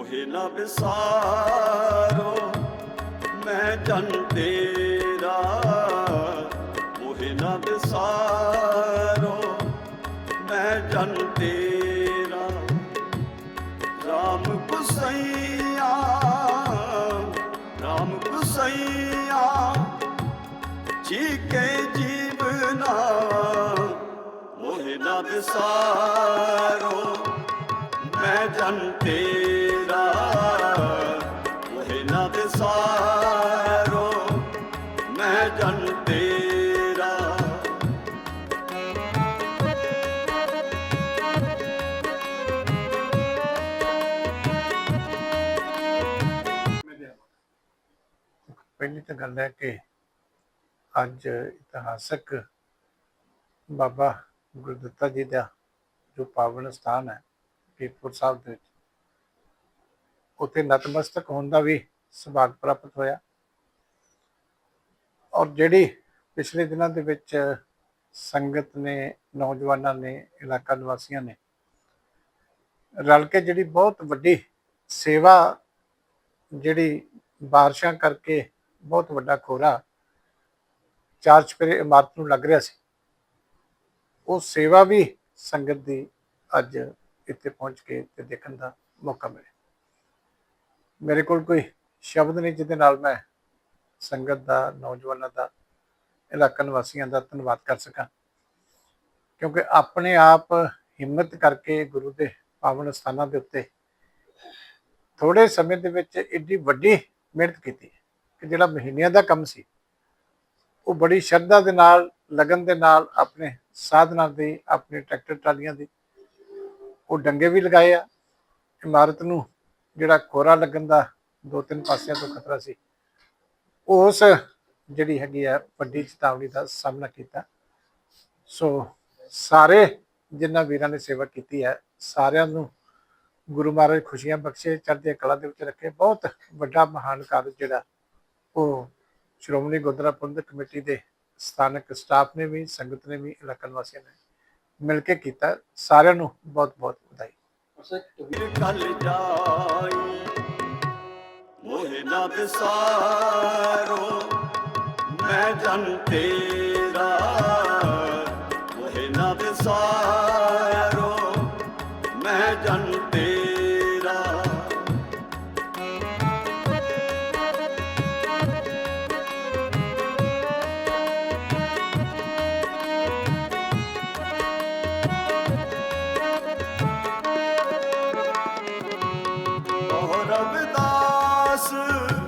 ਮੋਹਿ ਨ ਵਿਸਾਰੋ ਮੈਂ ਜਨ ਤੇਰਾ। ਮੋਹਿ ਨ ਵਿਸਾਰੋ ਮੈਂ ਜਨ ਤੇਰਾ। ਰਾਮ ਕੁਸਈਆ ਰਾਮ ਕੁਸਈਆ ਜੀਕੇ ਜੀਵਨਾ ਮੋਹਿ ਨ ਵਿਸਾਰੋ ਮੈਂ ਜਨ ਤੇਰਾ। ਮੈਂ ਜਨ ਤੇਰਾ। ਪਹਿਲੀ ਤਾਂ ਗੱਲ ਹੈ ਕਿ ਅੱਜ ਇਤਿਹਾਸਕ ਬਾਬਾ ਗੁਰਦੱਤਾ ਜੀ ਦਾ ਜੋ ਪਾਵਨ ਸਥਾਨ ਹੈ ਕੀਰਤਪੁਰ ਸਾਹਿਬ ਦੇ ਵਿੱਚ, ਉੱਥੇ ਨਤਮਸਤਕ ਹੋਣ ਦਾ ਵੀ ਸੁਭਾਗ ਪ੍ਰਾਪਤ ਹੋਇਆ। ਔਰ ਜਿਹੜੀ ਪਿਛਲੇ ਦਿਨਾਂ ਦੇ ਵਿੱਚ ਸੰਗਤ ਨੇ, ਨੌਜਵਾਨਾਂ ਨੇ, ਇਲਾਕਾ ਨਿਵਾਸੀਆਂ ਨੇ ਰਲ ਕੇ ਜਿਹੜੀ ਬਹੁਤ ਵੱਡੀ ਸੇਵਾ ਜਿਹੜੀ ਬਾਰਿਸ਼ਾਂ ਕਰਕੇ ਬਹੁਤ ਵੱਡਾ ਖੋਰਾ ਚਾਰ ਚਪੇਰੇ ਇਮਾਰਤ ਨੂੰ ਲੱਗ ਰਿਹਾ ਸੀ, ਉਹ ਸੇਵਾ ਵੀ ਸੰਗਤ ਦੀ ਅੱਜ ਇੱਥੇ ਪਹੁੰਚ ਕੇ ਤੇ ਦੇਖਣ ਦਾ ਮੌਕਾ ਮਿਲਿਆ। ਮੇਰੇ ਕੋਲ ਕੋਈ ਸ਼ਬਦ ਨਹੀਂ, ਜਿਹਦੇ ਨਾਲ ਮੈਂ ਸੰਗਤ ਦਾ, ਨੌਜਵਾਨਾਂ ਦਾ, ਇਲਾਕਾ ਨਿਵਾਸੀਆਂ ਦਾ ਧੰਨਵਾਦ ਕਰ ਸਕਾਂ। ਕਿਉਂਕਿ ਆਪਣੇ ਆਪ ਹਿੰਮਤ ਕਰਕੇ ਗੁਰੂ ਦੇ ਪਾਵਨ ਸਥਾਨਾਂ ਦੇ ਉੱਤੇ ਥੋੜੇ ਸਮੇਂ ਦੇ ਵਿੱਚ ਏਡੀ ਵੱਡੀ ਮਿਹਨਤ ਕੀਤੀ ਕਿ ਜਿਹੜਾ ਮਹੀਨਿਆਂ ਦਾ ਕੰਮ ਸੀ, ਉਹ ਬੜੀ ਸ਼ਰਧਾ ਦੇ ਨਾਲ, ਲਗਨ ਦੇ ਨਾਲ, ਆਪਣੇ ਸਾਧਨਾਂ ਦੇ, ਆਪਣੇ ਟਰੈਕਟਰ ਟਰਾਲੀਆਂ ਦੇ, ਉਹ ਡੰਗੇ ਵੀ ਲਗਾਏ ਆ। ਇਮਾਰਤ ਨੂੰ ਜਿਹੜਾ ਕੋਰਾ ਲੱਗਣ ਦਾ ਦੋ ਤਿੰਨ ਪਾਸਿਆਂ ਤੋਂ ਖਤਰਾ ਸੀ ਉਸ ਜਿਹੜੀ ਹੈਗੀ ਆ ਵੱਡੀ ਚੇਤਾਵਨੀ ਦਾ ਸਾਹਮਣਾ ਕੀਤਾ। ਸੋ ਸਾਰੇ ਜਿਨ੍ਹਾਂ ਵੀਰਾਂ ਨੇ ਸੇਵਾ ਕੀਤੀ ਹੈ, ਸਾਰਿਆਂ ਨੂੰ ਗੁਰੂ ਮਹਾਰਾਜ ਖੁਸ਼ੀਆਂ ਬਖਸ਼ੇ ਚੜ੍ਹਦੀ ਕਲਾ ਦੇ ਵਿੱਚ ਰੱਖੇ। ਬਹੁਤ ਵੱਡਾ ਮਹਾਨ ਕਾਰਜ ਜਿਹੜਾ, ਉਹ ਸ਼੍ਰੋਮਣੀ ਗੁਰਦੁਆਰਾ ਪ੍ਰਬੰਧਕ ਕਮੇਟੀ ਦੇ ਸਥਾਨਕ ਸਟਾਫ ਨੇ ਵੀ, ਸੰਗਤ ਨੇ ਵੀ, ਇਲਾਕਾ ਨਿਵਾਸੀਆਂ ਨੇ ਮਿਲ ਕੇ ਕੀਤਾ। ਸਾਰਿਆਂ ਨੂੰ ਬਹੁਤ ਬਹੁਤ ਵਧਾਈ ਕਲ ਜਾਈ ਮੋਹਿ ਨ ਵਿਸਾਰੋ ਮੈਂ ਜਨ ਤੇਰਾ। ਮੋਹਿ ਨ ਵਿਸਾਰੋ ਮੈਂ ਜਨ ਤੇਰਾ। ਔ Nasıl